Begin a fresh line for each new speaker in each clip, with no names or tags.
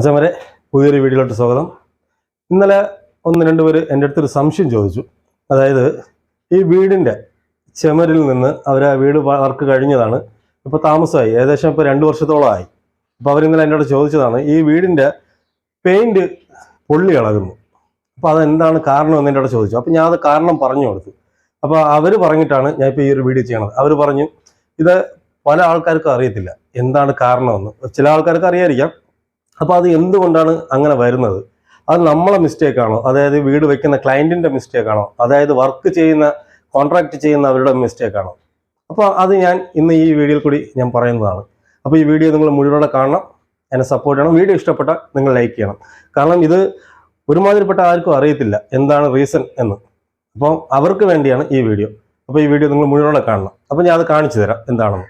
അച്ഛന്മാരെ പുതിയൊരു വീഡിയോയിലോട്ട് സ്വാഗതം. ഇന്നലെ ഒന്ന് രണ്ട് പേര് എന്റെ അടുത്തൊരു സംശയം ചോദിച്ചു. അതായത് ഈ വീടിന്റെ ചെമരിൽ നിന്ന് അവർ ആ വീട് വർക്ക് കഴിഞ്ഞതാണ്. ഇപ്പോൾ താമസമായി. ഏകദേശം ഇപ്പോൾ രണ്ട് വർഷത്തോളമായി. അപ്പോൾ അവരിന്നലെ എന്നോട് ചോദിച്ചതാണ് ഈ വീടിന്റെ പെയിന്റ് പൊള്ളി ഇളകുന്നു അപ്പോൾ അതെന്താണ് കാരണം എന്ന് എന്നോട് ചോദിച്ചു. അപ്പോൾ ഞാൻ അത് കാരണം പറഞ്ഞു കൊടുത്തു. അപ്പോൾ അവർ പറഞ്ഞിട്ടാണ് ഞാൻ ഇപ്പോൾ ഈ ഒരു വീഡിയോ ചെയ്യണത്. അവർ പറഞ്ഞു ഇത് പല ആൾക്കാർക്കും അറിയത്തില്ല. എന്താണ് കാരണമെന്ന്. ചില ആൾക്കാർക്ക് അറിയായിരിക്കാം. അപ്പോൾ അത് എന്തുകൊണ്ടാണ് അങ്ങനെ വരുന്നത്? അത് നമ്മളെ മിസ്റ്റേക്ക് ആണോ? അതായത് വീട് വെക്കുന്ന ക്ലയന്റിന്റെ മിസ്റ്റേക്ക് ആണോ? അതായത് വർക്ക് ചെയ്യുന്ന കോൺട്രാക്ട് ചെയ്യുന്ന അവരുടെ മിസ്റ്റേക്ക് ആണോ? അപ്പോൾ അത് ഞാൻ ഇന്ന് ഈ വീഡിയോയിൽ കൂടി ഞാൻ പറയുന്നതാണ്. അപ്പോൾ ഈ വീഡിയോ നിങ്ങൾ മുഴുവനോടെ കാണണം. എന്നെ സപ്പോർട്ട് ചെയ്യണം. വീഡിയോ ഇഷ്ടപ്പെട്ടാൽ നിങ്ങൾ ലൈക്ക് ചെയ്യണം. കാരണം ഇത് ഒരുമാതിരിപ്പെട്ട ആർക്കും അറിയത്തില്ല എന്താണ് റീസൺ എന്ന്. അപ്പോൾ അവർക്ക് വേണ്ടിയാണ് ഈ വീഡിയോ. അപ്പോൾ ഈ വീഡിയോ നിങ്ങൾ മുഴുവനോടെ കാണണം. അപ്പോൾ ഞാൻ അത് കാണിച്ചു തരാം എന്താണെന്ന്.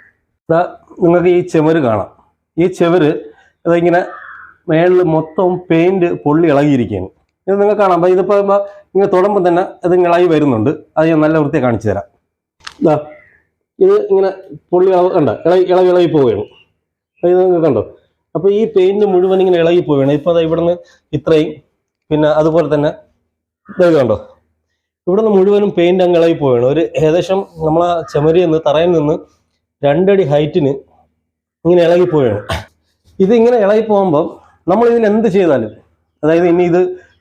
നിങ്ങൾക്ക് ഈ ചെമര് കാണാം. ഈ ചെവര് ഇതിങ്ങനെ മേളിൽ മൊത്തം പെയിന്റ് പൊള്ളി ഇളകിയിരിക്കുകയാണ്. ഇത് നിങ്ങൾക്ക് കാണാം. അപ്പോൾ ഇതിപ്പോൾ ഇങ്ങനെ തൊടുമ്പോൾ തന്നെ ഇത് ഇളകി വരുന്നുണ്ട്. അത് ഞാൻ നല്ല വൃത്തിയെ കാണിച്ചു തരാം. ഇതാ ഇത് ഇങ്ങനെ പൊള്ളി ഇളവ് കണ്ട? ഇളകി ഇളകി ഇളകി പോവുകയാണ്. ഇത് നിങ്ങൾക്ക് കണ്ടോ? അപ്പോൾ ഈ പെയിന്റ് മുഴുവൻ ഇങ്ങനെ ഇളകി പോവുകയാണ്. ഇപ്പോൾ അത് ഇവിടുന്ന് ഇത്രയും പിന്നെ അതുപോലെ തന്നെ ഇത് കണ്ടോ? ഇവിടുന്ന് മുഴുവനും പെയിന്റ് അങ്ങ് ഇളകി പോവുകയാണ്. ഒരു ഏകദേശം നമ്മളാ ചെമരിയിൽ നിന്ന് തറയിൽ നിന്ന് രണ്ടടി ഹൈറ്റിന് ഇങ്ങനെ ഇളകി പോവുകയാണ്. ഇത് ഇങ്ങനെ ഇളകി പോകുമ്പോൾ നമ്മൾ ഇതിന് എന്ത് ചെയ്താലും അതായത് ഇനി ഇത്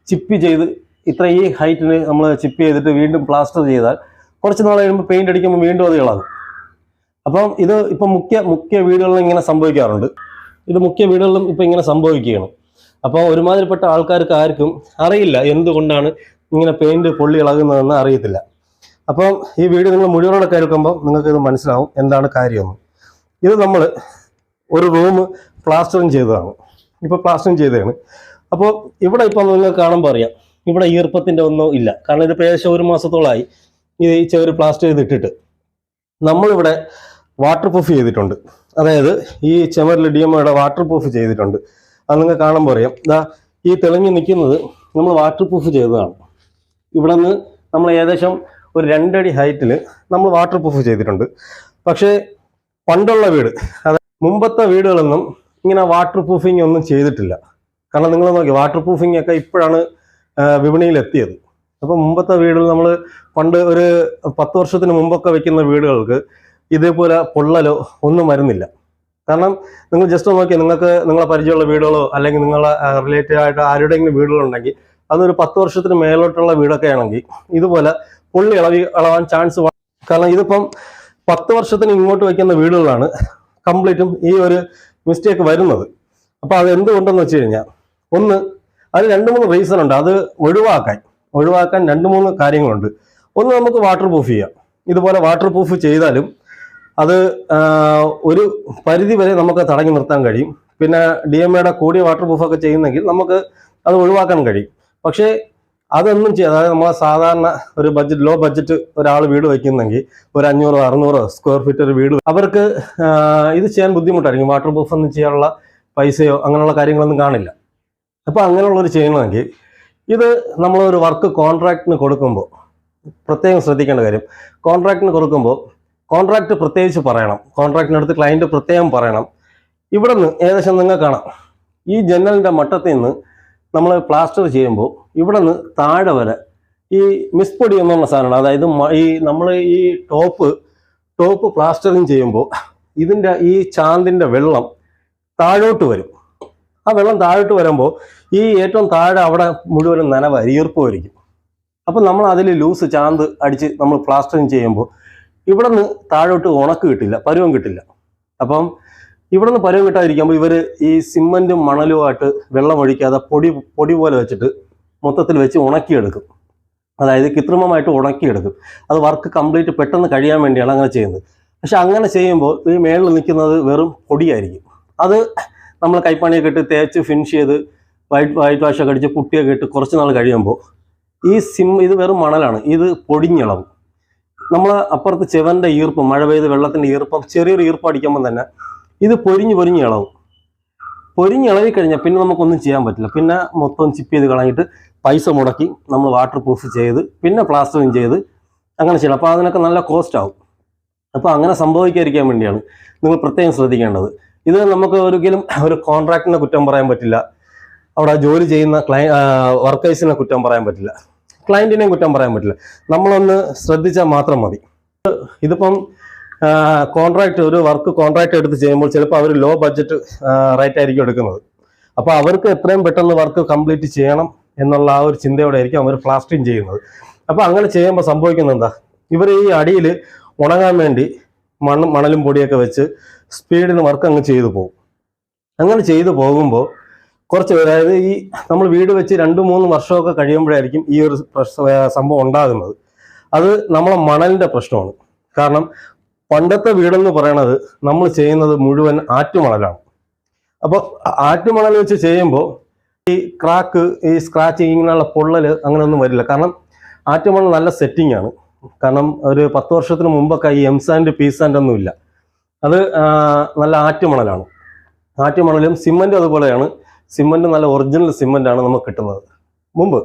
ചിപ്പി ചെയ്ത് ഇത്ര ഈ ഹൈറ്റിന് നമ്മൾ ചിപ്പ് ചെയ്തിട്ട് വീണ്ടും പ്ലാസ്റ്റർ ചെയ്താൽ കുറച്ച് നാൾ കഴിയുമ്പോൾ പെയിന്റ് അടിക്കുമ്പോൾ വീണ്ടും അത് ഇളകും. അപ്പം ഇത് ഇപ്പം മുഖ്യ മുഖ്യ വീടുകളിൽ ഇങ്ങനെ സംഭവിക്കാറുണ്ട്. ഇത് മുഖ്യ വീടുകളിലും ഇപ്പം ഇങ്ങനെ സംഭവിക്കുകയാണ്. അപ്പോൾ ഒരുമാതിരിപ്പെട്ട ആൾക്കാർക്ക് ആർക്കും അറിയില്ല എന്തുകൊണ്ടാണ് ഇങ്ങനെ പെയിന്റ് പൊള്ളി ഇളകുന്നതെന്ന് അറിയത്തില്ല. അപ്പം ഈ വീഡിയോ നിങ്ങൾ മുഴുവനോടെ കേൾക്കുമ്പോൾ നിങ്ങൾക്ക് ഇത് മനസ്സിലാവും എന്താണ് കാര്യമെന്ന്. ഇത് നമ്മൾ ഒരു റൂം പ്ലാസ്റ്ററിങ് ചെയ്തതാണ്. ഇപ്പോൾ പ്ലാസ്റ്ററിങ് ചെയ്തതാണ് അപ്പോൾ ഇവിടെ ഇപ്പോൾ നിങ്ങൾക്ക് കാണുമ്പോൾ അറിയാം. ഇവിടെ ഈർപ്പത്തിന്റെ ഒന്നും ഇല്ല. കാരണം ഇത് ഏകദേശം ഒരു മാസത്തോളമായി ഈ ചെറിയ പ്ലാസ്റ്റർ ചെയ്തിട്ടിട്ട് നമ്മളിവിടെ വാട്ടർ പ്രൂഫ് ചെയ്തിട്ടുണ്ട്. അതായത് ഈ ചെമറിൽ ഡി എം വാട്ടർ പ്രൂഫ് ചെയ്തിട്ടുണ്ട്. അത് നിങ്ങൾക്ക് കാണുമ്പോൾ അറിയാം. ഇതാ ഈ തെളിഞ്ഞ് നിൽക്കുന്നത് നമ്മൾ വാട്ടർ പ്രൂഫ് ചെയ്തതാണ്. ഇവിടെ നിന്ന് നമ്മൾ ഏകദേശം ഒരു രണ്ടടി ഹൈറ്റിൽ നമ്മൾ വാട്ടർ പ്രൂഫ് ചെയ്തിട്ടുണ്ട്. പക്ഷേ പണ്ടുള്ള വീട് അതായത് മുമ്പത്തെ വീടുകളൊന്നും ഇങ്ങനെ വാട്ടർ പ്രൂഫിംഗ് ഒന്നും ചെയ്തിട്ടില്ല. കാരണം നിങ്ങൾ നോക്കി വാട്ടർ പ്രൂഫിംഗ് ഒക്കെ ഇപ്പോഴാണ് വിപണിയിൽ എത്തിയത് അപ്പോൾ മുമ്പത്തെ വീടുകൾ നമ്മൾ പണ്ട് ഒരു പത്ത് വർഷത്തിന് മുമ്പൊക്കെ വെക്കുന്ന വീടുകൾക്ക് ഇതേപോലെ പൊള്ളലോ ഒന്നും വരുന്നില്ല. കാരണം നിങ്ങൾ ജസ്റ്റ് നോക്കിയാൽ നിങ്ങൾക്ക് നിങ്ങളെ പരിചയമുള്ള വീടുകളോ അല്ലെങ്കിൽ നിങ്ങളെ റിലേറ്റഡ് ആയിട്ട് ആരുടെയെങ്കിലും വീടുകളുണ്ടെങ്കിൽ അതൊരു പത്ത് വർഷത്തിന് മേലോട്ടുള്ള വീടൊക്കെ ആണെങ്കിൽ ഇതുപോലെ പൊള്ളി ഇളവി ഇളവാൻ ചാൻസ് കാരണം ഇതിപ്പം പത്ത് വർഷത്തിന് ഇങ്ങോട്ട് വയ്ക്കുന്ന വീടുകളാണ്. കംപ്ലീറ്റും ഈ ഒരു മിസ്റ്റേക്ക് വരുന്നത്. അപ്പോൾ അത് എന്തുകൊണ്ടെന്ന് വെച്ച് കഴിഞ്ഞാൽ ഒന്ന് അത് രണ്ട് മൂന്ന് റീസൺ ഉണ്ട്. അത് ഒഴിവാക്കാൻ ഒഴിവാക്കാൻ രണ്ട് മൂന്ന് കാര്യങ്ങളുണ്ട്. ഒന്ന് നമുക്ക് വാട്ടർ പ്രൂഫ് ചെയ്യാം. ഇതുപോലെ വാട്ടർ പ്രൂഫ് ചെയ്താലും അത് ഒരു പരിധി വരെ നമുക്ക് തടഞ്ഞു നിർത്താൻ കഴിയും. പിന്നെ ഡി എം എയുടെ കൂടിയ വാട്ടർ പ്രൂഫൊക്കെ ചെയ്യുന്നെങ്കിൽ നമുക്ക് അത് ഒഴിവാക്കാൻ കഴിയും. പക്ഷേ അതൊന്നും ചെയ്യാം അതായത് നമ്മളെ സാധാരണ ഒരു ബഡ്ജറ്റ് ലോ ബഡ്ജറ്റ് ഒരാൾ വീട് വയ്ക്കുന്നെങ്കിൽ ഒരു അഞ്ഞൂറോ അറുന്നൂറോ സ്ക്വയർ ഫീറ്റ് ഒരു വീട് അവർക്ക് ഇത് ചെയ്യാൻ ബുദ്ധിമുട്ടായിരിക്കും. വാട്ടർ പ്രൂഫ് ഒന്നും ചെയ്യാനുള്ള പൈസയോ അങ്ങനെയുള്ള കാര്യങ്ങളൊന്നും കാണില്ല. അപ്പോൾ അങ്ങനെയുള്ളവർ ചെയ്യണമെങ്കിൽ ഇത് നമ്മളൊരു വർക്ക് കോൺട്രാക്റ്റിന് കൊടുക്കുമ്പോൾ പ്രത്യേകം ശ്രദ്ധിക്കേണ്ട കാര്യം കോൺട്രാക്റ്റിന് കൊടുക്കുമ്പോൾ കോൺട്രാക്ട് പ്രത്യേകിച്ച് പറയണം. കോൺട്രാക്റ്റിനടുത്ത് ക്ലയന്റ് പ്രത്യേകം പറയണം. ഇവിടെ നിന്ന് ഏകദേശം നിങ്ങൾക്ക് കാണാം. ഈ ജനലിന്റെ മട്ടത്തിൽ നിന്ന് നമ്മൾ പ്ലാസ്റ്റർ ചെയ്യുമ്പോൾ ഇവിടെ നിന്ന് താഴെ വരെ ഈ മിസ്പൊടി എന്നുള്ള സാധനമാണ്. അതായത് ഈ നമ്മൾ ഈ ടോപ്പ് ടോപ്പ് പ്ലാസ്റ്ററിങ് ചെയ്യുമ്പോൾ ഇതിന്റെ ഈ ചാന്തിന്റെ വെള്ളം താഴോട്ട് വരും. ആ വെള്ളം താഴോട്ട് വരുമ്പോൾ ഈ ഏറ്റവും താഴെ അവിടെ മുഴുവനും നനവ ഈർപ്പമായിരിക്കും അപ്പം നമ്മൾ അതിൽ ലൂസ് ചാന്ത് അടിച്ച് നമ്മൾ പ്ലാസ്റ്ററിങ് ചെയ്യുമ്പോൾ ഇവിടെ നിന്ന് താഴോട്ട് ഉണക്ക് കിട്ടില്ല പരുവം കിട്ടില്ല. അപ്പം ഇവിടെ നിന്ന് പരുവം കിട്ടാതിരിക്കുമ്പോൾ ഇവർ ഈ സിമന്റും മണലുമായിട്ട് വെള്ളം ഒഴിക്കാതെ പൊടി പൊടി പോലെ വെച്ചിട്ട് മൊത്തത്തിൽ വെച്ച് ഉണക്കിയെടുക്കും. അതായത് കൃത്രിമമായിട്ട് ഉണക്കിയെടുക്കും. അത് വർക്ക് കംപ്ലീറ്റ് പെട്ടെന്ന് കഴിയാൻ വേണ്ടിയാണ് അങ്ങനെ ചെയ്യുന്നത്. പക്ഷെ അങ്ങനെ ചെയ്യുമ്പോൾ ഈ മേളിൽ നിൽക്കുന്നത് വെറും പൊടിയായിരിക്കും. അത് നമ്മൾ കൈപ്പണിയൊക്കെ ഇട്ട് തേച്ച് ഫിനിഷ് ചെയ്ത് വൈറ്റ് വൈറ്റ് വാഷൊക്കെ അടിച്ച് പുട്ടിയൊക്കെ ഇട്ട് കുറച്ച് നാൾ കഴിയുമ്പോൾ ഈ സിം ഇത് വെറും മണലാണ്. ഇത് പൊടിഞ്ഞിളവും. നമ്മൾ അപ്പുറത്ത് ചെവന്റെ ഈർപ്പം മഴ പെയ്ത് വെള്ളത്തിന്റെ ഈർപ്പം ചെറിയൊരു ഈർപ്പം അടിക്കുമ്പോൾ തന്നെ ഇത് പൊരിഞ്ഞ് പൊരിഞ്ഞ് ഇളവും. പൊരിഞ്ഞ് ഇളവി കഴിഞ്ഞാൽ പിന്നെ നമുക്കൊന്നും ചെയ്യാൻ പറ്റില്ല. പിന്നെ മൊത്തം ചിപ്പ് ചെയ്ത് കളഞ്ഞിട്ട് പൈസ മുടക്കി നമ്മൾ വാട്ടർ പ്രൂഫ് ചെയ്ത് പിന്നെ പ്ലാസ്റ്ററിങ് ചെയ്ത് അങ്ങനെ ചെയ്യണം. അപ്പോൾ അതിനൊക്കെ നല്ല കോസ്റ്റ് ആവും. അപ്പോൾ അങ്ങനെ സംഭവിക്കാതിരിക്കാൻ വേണ്ടിയാണ് നിങ്ങൾ പ്രത്യേകം ശ്രദ്ധിക്കേണ്ടത്. ഇത് നമുക്ക് ഒരിക്കലും ഒരു കോൺട്രാക്ടിനെ കുറ്റം പറയാൻ പറ്റില്ല. അവിടെ ജോലി ചെയ്യുന്ന ക്ലൈ വർക്കേഴ്സിനെ കുറ്റം പറയാൻ പറ്റില്ല. ക്ലയന്റിനെയും കുറ്റം പറയാൻ പറ്റില്ല. നമ്മളൊന്ന് ശ്രദ്ധിച്ചാൽ മാത്രം മതി. ഇതിപ്പം കോൺട്രാക്ട് ഒരു വർക്ക് കോൺട്രാക്ട് എടുത്ത് ചെയ്യുമ്പോൾ ചിലപ്പോൾ അവർ ലോ ബഡ്ജറ്റ് റേറ്റ് ആയിരിക്കും എടുക്കുന്നത്. അപ്പോൾ അവർക്ക് എത്രയും പെട്ടെന്ന് വർക്ക് കംപ്ലീറ്റ് ചെയ്യണം എന്നുള്ള ആ ഒരു ചിന്തയോടെ ആയിരിക്കും അവർ പ്ലാസ്റ്ററിങ് ചെയ്യുന്നത്. അപ്പോൾ അങ്ങനെ ചെയ്യുമ്പോൾ സംഭവിക്കുന്നത് എന്താ? ഇവർ ഈ അടിയിൽ ഉണങ്ങാൻ വേണ്ടി മണ്ണും മണലും പൊടിയൊക്കെ വെച്ച് സ്പീഡിന് വർക്ക് അങ്ങ് ചെയ്തു പോകും. അങ്ങനെ ചെയ്തു പോകുമ്പോൾ കുറച്ച് അതായത് ഈ നമ്മൾ വീട് വെച്ച് രണ്ട് മൂന്ന് വർഷമൊക്കെ കഴിയുമ്പോഴായിരിക്കും ഈ ഒരു സംഭവം ഉണ്ടാകുന്നത്. അത് നമ്മളെ മണലിന്റെ പ്രശ്നമാണ്. കാരണം പണ്ടത്തെ വീടെന്ന് പറയണത് നമ്മൾ ചെയ്യുന്നത് മുഴുവൻ ആറ്റുമണലാണ്. അപ്പോൾ ആറ്റുമണൽ വെച്ച് ചെയ്യുമ്പോൾ ഈ ക്രാക്ക് ഈ സ്ക്രാച്ച് ഇങ്ങനെയുള്ള പൊള്ളൽ അങ്ങനെയൊന്നും വരില്ല. കാരണം ആറ്റുമണൽ നല്ല സെറ്റിംഗ് ആണ്. കാരണം ഒരു പത്ത് വർഷത്തിന് മുമ്പൊക്കെ ഈ എം സാൻഡ് പി സാൻഡ് ഒന്നും ഇല്ല. അത് നല്ല ആറ്റുമണലാണ്. ആറ്റുമണലും സിമന്റും അതുപോലെയാണ്. സിമന്റ് നല്ല ഒറിജിനൽ ആണ് നമുക്ക് കിട്ടുന്നത്. മുമ്പ്.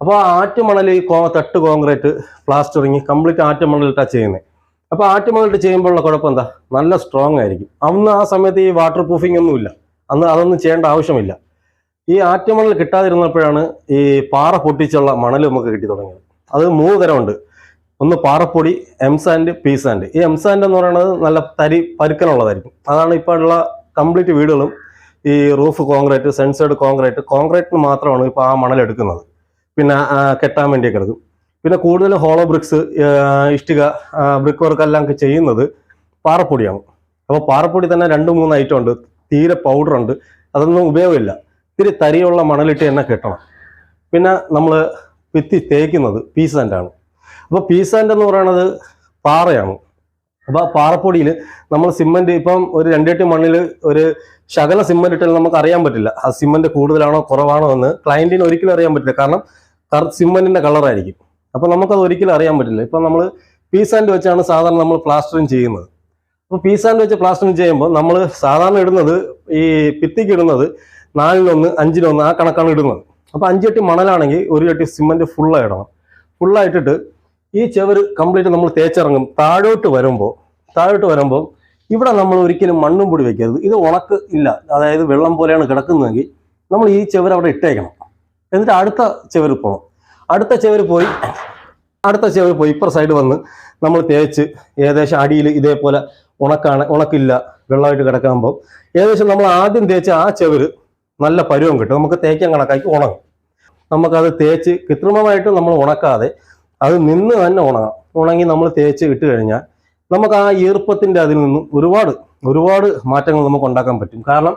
അപ്പോൾ ആറ്റുമണൽ ഈ തട്ട് കോൺക്രീറ്റ് പ്ലാസ്റ്ററിങ് കംപ്ലീറ്റ് ആറ്റുമണലിട്ടാണ് ചെയ്യുന്നത് അപ്പോൾ ചെയ്യുമ്പോൾ ചെയ്യുമ്പോഴുള്ള കുഴപ്പം എന്താ? നല്ല സ്ട്രോങ് ആയിരിക്കും. അന്ന് ആ സമയത്ത് ഈ വാട്ടർ പ്രൂഫിംഗ് ഒന്നും ഇല്ല. അന്ന് അതൊന്നും ചെയ്യേണ്ട ആവശ്യമില്ല. ഈ ആറ്റുമണൽ കിട്ടാതിരുന്നപ്പോഴാണ് ഈ പാറ പൊട്ടിച്ചുള്ള മണൽ നമുക്ക് കിട്ടി തുടങ്ങിയത്. അത് മൂന്ന് തരമുണ്ട്. ഒന്ന് പാറപ്പൊടി എം സാൻഡ് പി സാൻഡ് ഈ എം സാൻഡ് എന്ന് പറയുന്നത് നല്ല തരി പരുക്കനുള്ളതായിരിക്കും. അതാണ് ഇപ്പോൾ ഉള്ള കംപ്ലീറ്റ് വീടുകളും ഈ റൂഫ് കോൺക്രീറ്റ് സെൻസേർഡ് കോൺക്രീറ്റ് കോൺക്രീറ്റിന് മാത്രമാണ് ഇപ്പോൾ ആ മണൽ എടുക്കുന്നത് പിന്നെ കെട്ടാൻ വേണ്ടിയൊക്കെ എടുക്കും. പിന്നെ കൂടുതലും ഹോളോ ബ്രിക്സ് ഇഷ്ടിക ബ്രിക്ക് വർക്ക് എല്ലാം ചെയ്യുന്നത് പാറപ്പൊടിയാണ്. അപ്പോൾ പാറപ്പൊടി തന്നെ രണ്ട് മൂന്ന് ഐറ്റം ഉണ്ട്. തീരെ പൗഡർ ഉണ്ട്. അതൊന്നും ഉപയോഗമില്ല. ഇത്തിരി തരിയുള്ള മണലിട്ട് തന്നെ കെട്ടണം. പിന്നെ നമ്മൾ ഭിത്തി തേക്കുന്നത് പീ സാൻഡാണ് അപ്പോൾ പീസാന്റ് എന്ന് പറയുന്നത് പാറയാണ്. അപ്പോൾ പാറപ്പൊടിയിൽ നമ്മൾ സിമന്റ് ഇപ്പം ഒരു രണ്ടെട്ട് മണ്ണിൽ ഒരു ശകല സിമെന്റ് ഇട്ടാൽ നമുക്ക് അറിയാൻ പറ്റില്ല. ആ സിമെന്റ് കൂടുതലാണോ കുറവാണോ എന്ന് ക്ലയന്റിന് ഒരിക്കലും അറിയാൻ പറ്റില്ല. കാരണം സിമന്റിന്റെ കളറായിരിക്കും അപ്പൊ നമുക്കത് ഒരിക്കലും അറിയാൻ പറ്റില്ല. ഇപ്പൊ നമ്മൾ പീസാൻഡ് വെച്ചാണ് സാധാരണ നമ്മൾ പ്ലാസ്റ്ററിങ് ചെയ്യുന്നത്. അപ്പോൾ പീസാൻഡ് വെച്ച് പ്ലാസ്റ്ററിങ് ചെയ്യുമ്പോൾ നമ്മൾ സാധാരണ ഇടുന്നത് ഈ ഭിത്തിക്ക് ഇടുന്നത് നാലിലൊന്ന് അഞ്ചിലൊന്ന് ആ കണക്കാണ് ഇടുന്നത്. അപ്പോൾ അഞ്ച് ചട്ടി മണലാണെങ്കിൽ ഒരു ചട്ടി സിമന്റ് ഫുള്ളായി ഇടണം. ഫുള്ളായിട്ടിട്ട് ഈ ചെവര് കംപ്ലീറ്റ് നമ്മൾ തേച്ചിറങ്ങും. താഴോട്ട് വരുമ്പോൾ താഴോട്ട് വരുമ്പോൾ ഇവിടെ നമ്മൾ ഒരിക്കലും മണ്ണും പൊടി വെക്കരുത്. ഇത് ഉണക്ക് ഇല്ല. അതായത് വെള്ളം പോലെയാണ് കിടക്കുന്നതെങ്കിൽ നമ്മൾ ഈ ചെവർ അവിടെ ഇട്ടേക്കണം. എന്നിട്ട് അടുത്ത ചെവർ പോകണം അടുത്ത ചെവര് പോയി അടുത്ത ചെവര് പോയി ഇപ്പുറ സൈഡ് വന്ന് നമ്മൾ തേച്ച് ഏകദേശം അടിയിൽ ഇതേപോലെ ഉണക്കാണ് ഉണക്കില്ല വെള്ളമായിട്ട് കിടക്കുമ്പോൾ ഏകദേശം നമ്മൾ ആദ്യം തേച്ച ആ ചെവര് നല്ല പരുവം കിട്ടും. നമുക്ക് തേക്കാൻ കണക്കാക്കി ഉണങ്ങും. നമുക്കത് തേച്ച് കൃത്രിമമായിട്ട് നമ്മൾ ഉണക്കാതെ അത് നിന്ന് തന്നെ ഉണങ്ങാം. ഉണങ്ങി നമ്മൾ തേച്ച് ഇട്ട് കഴിഞ്ഞാൽ നമുക്ക് ആ ഈർപ്പത്തിന്റെ അതിൽ നിന്നും ഒരുപാട് ഒരുപാട് മാറ്റങ്ങൾ നമുക്ക് ഉണ്ടാക്കാൻ പറ്റും. കാരണം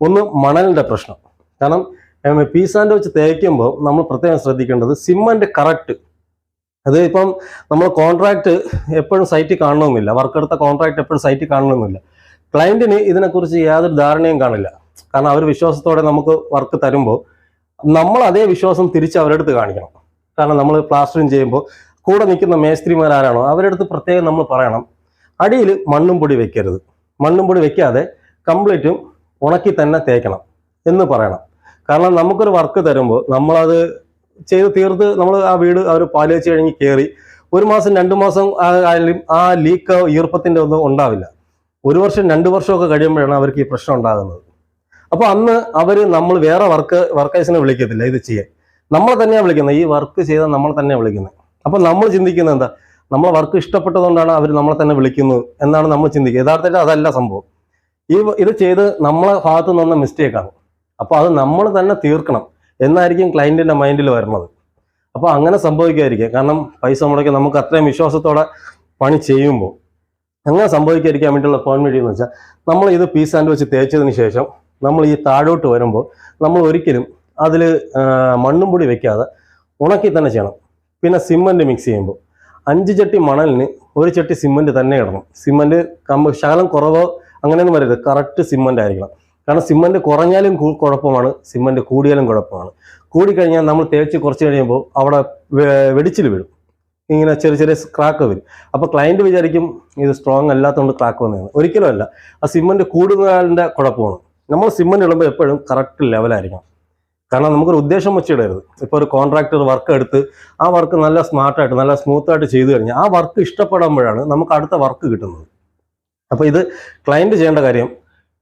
ഒന്ന് മണലിന്റെ പ്രശ്നം. കാരണം പീസാന്റെ വെച്ച് തേക്കുമ്പോൾ നമ്മൾ പ്രത്യേകം ശ്രദ്ധിക്കേണ്ടത് സിമ്മന്റ് കറക്റ്റ്. അത് ഇപ്പം നമ്മൾ കോൺട്രാക്ട് എപ്പോഴും സൈറ്റിൽ കാണണമെന്നില്ല വർക്ക് എടുത്ത കോൺട്രാക്ട് എപ്പോഴും സൈറ്റിൽ കാണണമെന്നില്ല ക്ലയന്റിന് ഇതിനെക്കുറിച്ച് യാതൊരു ധാരണയും കാണില്ല. കാരണം അവർ വിശ്വാസത്തോടെ നമുക്ക് വർക്ക് തരുമ്പോൾ നമ്മൾ അതേ വിശ്വാസം തിരിച്ച് അവരുടെ അടുത്ത് കാണിക്കണം. കാരണം നമ്മൾ പ്ലാസ്റ്ററിങ് ചെയ്യുമ്പോൾ കൂടെ നിൽക്കുന്ന മേസ്ത്രിമാർ ആരാണോ അവരുടെ അടുത്ത് പ്രത്യേകം നമ്മൾ പറയണം. അടിയിൽ മണ്ണും പൊടി വെക്കരുത്. മണ്ണും പൊടി വെക്കാതെ കംപ്ലീറ്റും ഉണക്കി തന്നെ തേക്കണം എന്ന് പറയണം. കാരണം നമുക്കൊരു വർക്ക് തരുമ്പോൾ നമ്മളത് ചെയ്ത് തീർത്ത് നമ്മൾ ആ വീട് അവർ പാൽ വെച്ച് കഴിഞ്ഞ് കയറി ഒരു മാസം രണ്ട് മാസം ആയാലും ആ ലീക്ക് ഈർപ്പത്തിന്റെ ഒന്നും ഉണ്ടാവില്ല. ഒരു വർഷം രണ്ട് വർഷമൊക്കെ കഴിയുമ്പോഴാണ് അവർക്ക് ഈ പ്രശ്നം ഉണ്ടാകുന്നത്. അപ്പോൾ അന്ന് അവർ നമ്മൾ വേറെ വർക്ക് വർക്കേഴ്സിനെ വിളിക്കത്തില്ല ഇത് ചെയ്യാൻ. നമ്മളെ തന്നെയാണ് വിളിക്കുന്നത്. ഈ വർക്ക് ചെയ്താൽ നമ്മൾ തന്നെയാണ് വിളിക്കുന്നത്. അപ്പോൾ നമ്മൾ ചിന്തിക്കുന്നത് എന്താ? നമ്മളെ വർക്ക് ഇഷ്ടപ്പെട്ടതുകൊണ്ടാണ് അവർ നമ്മളെ തന്നെ വിളിക്കുന്നത് എന്നാണ് നമ്മൾ ചിന്തിക്കുക. യഥാർത്ഥത്തിൽ അതല്ല സംഭവം. ഈ ഇത് ചെയ്ത് നമ്മളെ ഭാഗത്തു നിന്ന് മിസ്റ്റേക്കാണ് അപ്പൊ അത് നമ്മൾ തന്നെ തീർക്കണം എന്നായിരിക്കും ക്ലയന്റിന്റെ മൈൻഡിൽ വരുന്നത്. അപ്പോൾ അങ്ങനെ സംഭവിക്കാതിരിക്കുക. കാരണം പൈസ മുടക്കി നമുക്ക് അത്രയും വിശ്വാസത്തോടെ പണി ചെയ്യുമ്പോൾ അങ്ങനെ സംഭവിക്കാതിരിക്കാൻ വേണ്ടിയുള്ള വീഡിയോ എന്ന് വെച്ചാൽ നമ്മൾ ഇത് പീസ് ആൻഡ് വെച്ച് തേച്ചതിന് ശേഷം നമ്മൾ ഈ താഴോട്ട് വരുമ്പോൾ നമ്മൾ ഒരിക്കലും അതിൽ മണ്ണും പൊടി വെക്കാതെ ഉണക്കി തന്നെ ചെയ്യണം. പിന്നെ സിമന്റ് മിക്സ് ചെയ്യുമ്പോൾ അഞ്ച് ചട്ടി മണലിന് ഒരു ചട്ടി സിമന്റ് തന്നെ ഇടണം. സിമന്റ് കമ്പ ശകലം കുറവോ അങ്ങനെയൊന്നും വരരുത്. കറക്റ്റ് സിമന്റ് ആയിരിക്കണം. കാരണം സിമന്റ് കുറഞ്ഞാലും കുഴപ്പമാണ് സിമന്റ് കൂടിയാലും കുഴപ്പമാണ്. കൂടിക്കഴിഞ്ഞാൽ നമ്മൾ തേച്ച് കുറച്ച് കഴിയുമ്പോൾ അവിടെ വെടിച്ചിൽ വീഴും ഇങ്ങനെ ചെറിയ ചെറിയ ക്രാക്ക് വരും. അപ്പോൾ ക്ലയന്റ് വിചാരിക്കും ഇത് സ്ട്രോങ് അല്ലാത്തതുകൊണ്ട് ക്രാക്ക് വന്നതാണ് ഒരിക്കലും അല്ല. ആ സിമന്റ് കൂടുന്നതിന്റെ കുഴപ്പമാണ്. നമ്മൾ സിമന്റ് ഇടുമ്പോൾ എപ്പോഴും കറക്റ്റ് ലെവലായിരിക്കണം കാരണം നമുക്കൊരു ഉദ്ദേശം വെച്ചിടരുത്. ഇപ്പോൾ ഒരു കോൺട്രാക്ടർ വർക്ക് എടുത്ത് ആ വർക്ക് നല്ല സ്മാർട്ടായിട്ട് നല്ല സ്മൂത്തായിട്ട് ചെയ്തു കഴിഞ്ഞാൽ ആ വർക്ക് ഇഷ്ടപ്പെടുമ്പോഴാണ് നമുക്ക് അടുത്ത വർക്ക് കിട്ടുന്നത്. അപ്പോൾ ഇത് ക്ലയന്റ് ചെയ്യേണ്ട കാര്യം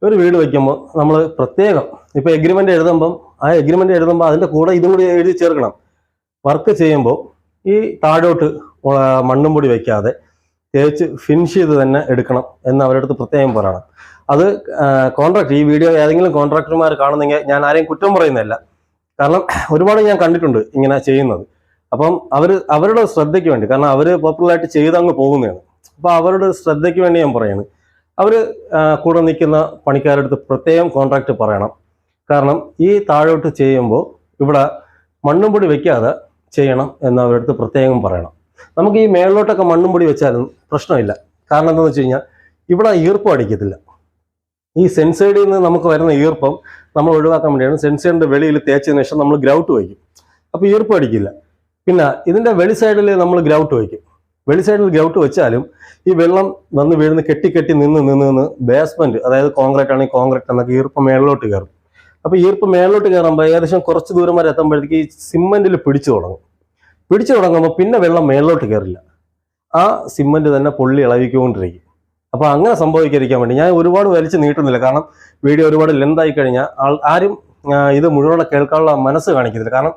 ഒരു വീട് വെക്കുമ്പോൾ നമ്മൾ പ്രത്യേകം ഇപ്പോൾ എഗ്രിമെന്റ് എഴുതുമ്പം ആ എഗ്രിമെന്റ് എഴുതുമ്പോൾ അതിന്റെ കൂടെ ഇതും കൂടി എഴുതി ചേർക്കണം. വർക്ക് ചെയ്യുമ്പോൾ ഈ താഴോട്ട് മണ്ണും പൊടി വെക്കാതെ തേച്ച് ഫിനിഷ് ചെയ്ത് തന്നെ എടുക്കണം എന്ന് അവരുടെ അടുത്ത് പ്രത്യേകം പറയണം. അത് കോൺട്രാക്ട് ഈ വീഡിയോ ഏതെങ്കിലും കോൺട്രാക്ടർമാർ കാണുന്നെങ്കിൽ ഞാൻ ആരെയും കുറ്റം പറയുന്നില്ല കാരണം ഒരുപാട് ഞാൻ കണ്ടിട്ടുണ്ട് ഇങ്ങനെ ചെയ്യുന്നത്. അപ്പം അവർ അവരുടെ ശ്രദ്ധയ്ക്ക് വേണ്ടി കാരണം അവർ പോപ്പുലറായിട്ട് ചെയ്തങ്ങ് പോകുന്നതാണ്. അപ്പോൾ അവരുടെ ശ്രദ്ധയ്ക്ക് വേണ്ടി ഞാൻ പറയാണ്. അവർ കൂടെ നിൽക്കുന്ന പണിക്കാരുടെ അടുത്ത് പ്രത്യേകം കോൺട്രാക്റ്റ് പറയണം. കാരണം ഈ താഴോട്ട് ചെയ്യുമ്പോൾ ഇവിടെ മണ്ണും പൊടി വയ്ക്കാതെ ചെയ്യണം എന്ന് അവരുടെ അടുത്ത് പ്രത്യേകം പറയണം. നമുക്ക് ഈ മേളിലോട്ടൊക്കെ മണ്ണും പൊടി വെച്ചാലും പ്രശ്നമില്ല. കാരണം എന്താണെന്ന് വെച്ച് കഴിഞ്ഞാൽ ഇവിടെ ഈർപ്പം അടിക്കത്തില്ല. ഈ സെൻസൈഡിൽ നിന്ന് നമുക്ക് വരുന്ന ഈർപ്പം നമ്മൾ ഒഴിവാക്കാൻ വേണ്ടിയാണ്. സെൻസൈഡിന്റെ വെളിയിൽ തേച്ചതിന് ശേഷം നമ്മൾ ഗ്രൗട്ട് വയ്ക്കും. അപ്പോൾ ഈർപ്പം അടിക്കില്ല. പിന്നെ ഇതിന്റെ വെളി സൈഡിൽ നമ്മൾ ഗ്രൗട്ട് വയ്ക്കും. വെളി ഗൗട്ട് വെച്ചാലും ഈ വെള്ളം വന്ന് വീഴുന്ന കെട്ടി കെട്ടി നിന്ന് നിന്ന് നിന്ന് ബേസ്മെന്റ് അതായത് കോൺക്രീറ്റ് ആണെങ്കിൽ കോൺക്രീറ്റ് എന്നൊക്കെ ഈർപ്പം മേളിലോട്ട് കയറും. അപ്പോൾ ഈർപ്പം മേളിലോട്ട് കയറുമ്പോൾ ഏകദേശം കുറച്ച് ദൂരം വരെ എത്തുമ്പോഴത്തേക്ക് ഈ സിമെന്റിൽ പിടിച്ചു തുടങ്ങും. പിടിച്ചു തുടങ്ങുമ്പോൾ പിന്നെ വെള്ളം മേളിലോട്ട് കയറില്ല. ആ സിമെന്റ് തന്നെ പൊള്ളി ഇളവിക്കൊണ്ടിരിക്കും അപ്പോൾ അങ്ങനെ സംഭവിക്കാതിരിക്കാൻ വേണ്ടി ഞാൻ ഒരുപാട് വലിച്ചു നീട്ടുന്നില്ല. കാരണം വീഡിയോ ഒരുപാട് ലെന്തായി കഴിഞ്ഞാൽ ആരും ഇത് മുഴുവൻ കേൾക്കാനുള്ള മനസ്സ് കാണിക്കുന്നില്ല കാരണം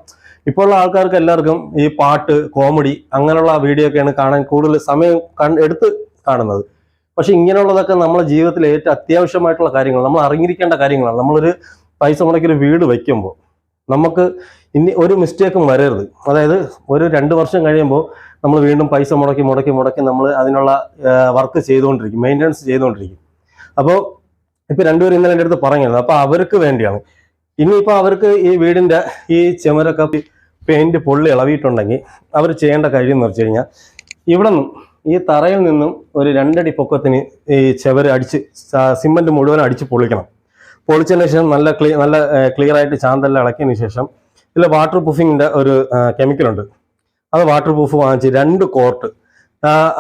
ഇപ്പോൾ ഉള്ള ആൾക്കാർക്ക് എല്ലാവർക്കും ഈ പാട്ട് കോമഡി അങ്ങനെയുള്ള വീഡിയോ ഒക്കെയാണ് കാണാൻ കൂടുതൽ സമയം എടുത്ത് കാണുന്നത്. പക്ഷെ ഇങ്ങനെയുള്ളതൊക്കെ നമ്മുടെ ജീവിതത്തിൽ ഏറ്റവും അത്യാവശ്യമായിട്ടുള്ള കാര്യങ്ങൾ നമ്മൾ അറിഞ്ഞിരിക്കേണ്ട കാര്യങ്ങളാണ്. നമ്മളൊരു പൈസ മുടക്കി ഒരു വീട് വയ്ക്കുമ്പോൾ നമുക്ക് ഇനി ഒരു മിസ്റ്റേക്കും വരരുത്. അതായത് ഒരു രണ്ട് വർഷം കഴിയുമ്പോൾ നമ്മൾ വീണ്ടും പൈസ മുടക്കി മുടക്കി മുടക്കി നമ്മൾ അതിനുള്ള വർക്ക് ചെയ്തുകൊണ്ടിരിക്കും മെയിന്റനൻസ് ചെയ്തുകൊണ്ടിരിക്കും. അപ്പോൾ ഇപ്പൊ രണ്ടുപേരും ഇന്നലെ എന്റെ അടുത്ത് പറഞ്ഞിരുന്നു. അപ്പോൾ അവർക്ക് വേണ്ടിയാണ്. ഇനിയിപ്പോൾ അവർക്ക് ഈ വീടിന്റെ ഈ ചെമരൊക്കെ പെയിന്റ് പൊള്ളി ഇളവിയിട്ടുണ്ടെങ്കിൽ അവർ ചെയ്യേണ്ട കാര്യം എന്ന് വെച്ച് കഴിഞ്ഞാൽ ഇവിടെ നിന്നും ഈ തറയിൽ നിന്നും ഒരു രണ്ടടി പൊക്കത്തിന് ഈ ചെവര് അടിച്ച് സിമെന്റ് മുഴുവൻ അടിച്ച് പൊളിക്കണം. പൊളിച്ചതിന് ശേഷം നല്ല ക്ലീ നല്ല ക്ലിയർ ആയിട്ട് ചാന്തെല്ലാം ഇളക്കിയതിന് ശേഷം ഇതിൽ വാട്ടർ പ്രൂഫിങ്ങിന്റെ ഒരു കെമിക്കലുണ്ട് അത് വാട്ടർ പ്രൂഫ് വാങ്ങിച്ച് രണ്ട് കോർട്ട്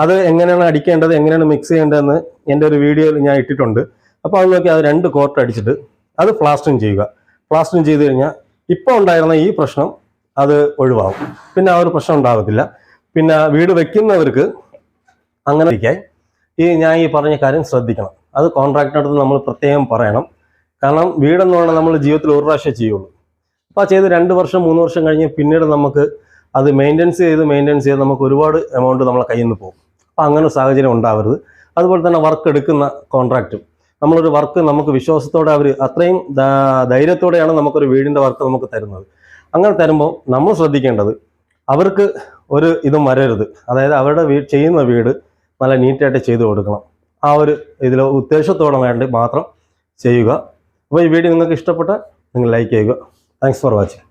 അത് എങ്ങനെയാണ് അടിക്കേണ്ടത് എങ്ങനെയാണ് മിക്സ് ചെയ്യേണ്ടതെന്ന് എന്റെ ഒരു വീഡിയോയിൽ ഞാൻ ഇട്ടിട്ടുണ്ട്. അപ്പോൾ അത് നോക്കി അത് രണ്ട് കോർട്ട് അടിച്ചിട്ട് അത് പ്ലാസ്റ്ററിങ് ചെയ്യുക. പ്ലാസ്റ്ററിങ് ചെയ്ത് കഴിഞ്ഞാൽ ഇപ്പോൾ ഉണ്ടായിരുന്ന ഈ പ്രശ്നം അത് ഒഴിവാകും. പിന്നെ ആ ഒരു പ്രശ്നം ഉണ്ടാകത്തില്ല. പിന്നെ വീട് വെക്കുന്നവർക്ക് അങ്ങനെ ഈ ഞാൻ ഈ പറഞ്ഞ കാര്യം ശ്രദ്ധിക്കണം. അത് കോൺട്രാക്ടറിനടുത്ത് നമ്മൾ പ്രത്യേകം പറയണം. കാരണം വീടെന്ന് പറഞ്ഞാൽ നമ്മൾ ജീവിതത്തിൽ ഒരു പ്രാവശ്യം ചെയ്യുള്ളൂ. അപ്പോൾ ചെയ്ത് രണ്ട് വർഷം മൂന്ന് വർഷം കഴിഞ്ഞ് പിന്നീട് നമുക്ക് അത് മെയിന്റെനൻസ് ചെയ്ത് മെയിന്റെനൻസ് ചെയ്ത് നമുക്ക് ഒരുപാട് എമൗണ്ട് നമ്മളെ കയ്യിൽ നിന്ന് പോകും. അപ്പോൾ അങ്ങനെ സാഹചര്യം ഉണ്ടാവരുത്. അതുപോലെ തന്നെ വർക്ക് എടുക്കുന്ന കോൺട്രാക്റ്റും നമ്മളൊരു വർക്ക് നമുക്ക് വിശ്വാസത്തോടെ അവർ അത്രയും ധൈര്യത്തോടെയാണ് നമുക്കൊരു വീടിന്റെ വർക്ക് നമുക്ക് തരുന്നത്. അങ്ങനെ തരുമ്പോൾ നമ്മൾ ശ്രദ്ധിക്കേണ്ടത് അവർക്ക് ഒരു ഇതും വരരുത്. അതായത് അവരുടെ വീട് ചെയ്യുന്ന വീട് നല്ല നീറ്റായിട്ട് ചെയ്തു കൊടുക്കണം. ആ ഒരു ഇതിൽ ഉദ്ദേശത്തോടെ വേണ്ടി മാത്രം ചെയ്യുക. അപ്പോൾ ഈ വീഡിയോ നിങ്ങൾക്ക് ഇഷ്ടപ്പെട്ടാൽ നിങ്ങൾ ലൈക്ക് ചെയ്യുക. Thanks for watching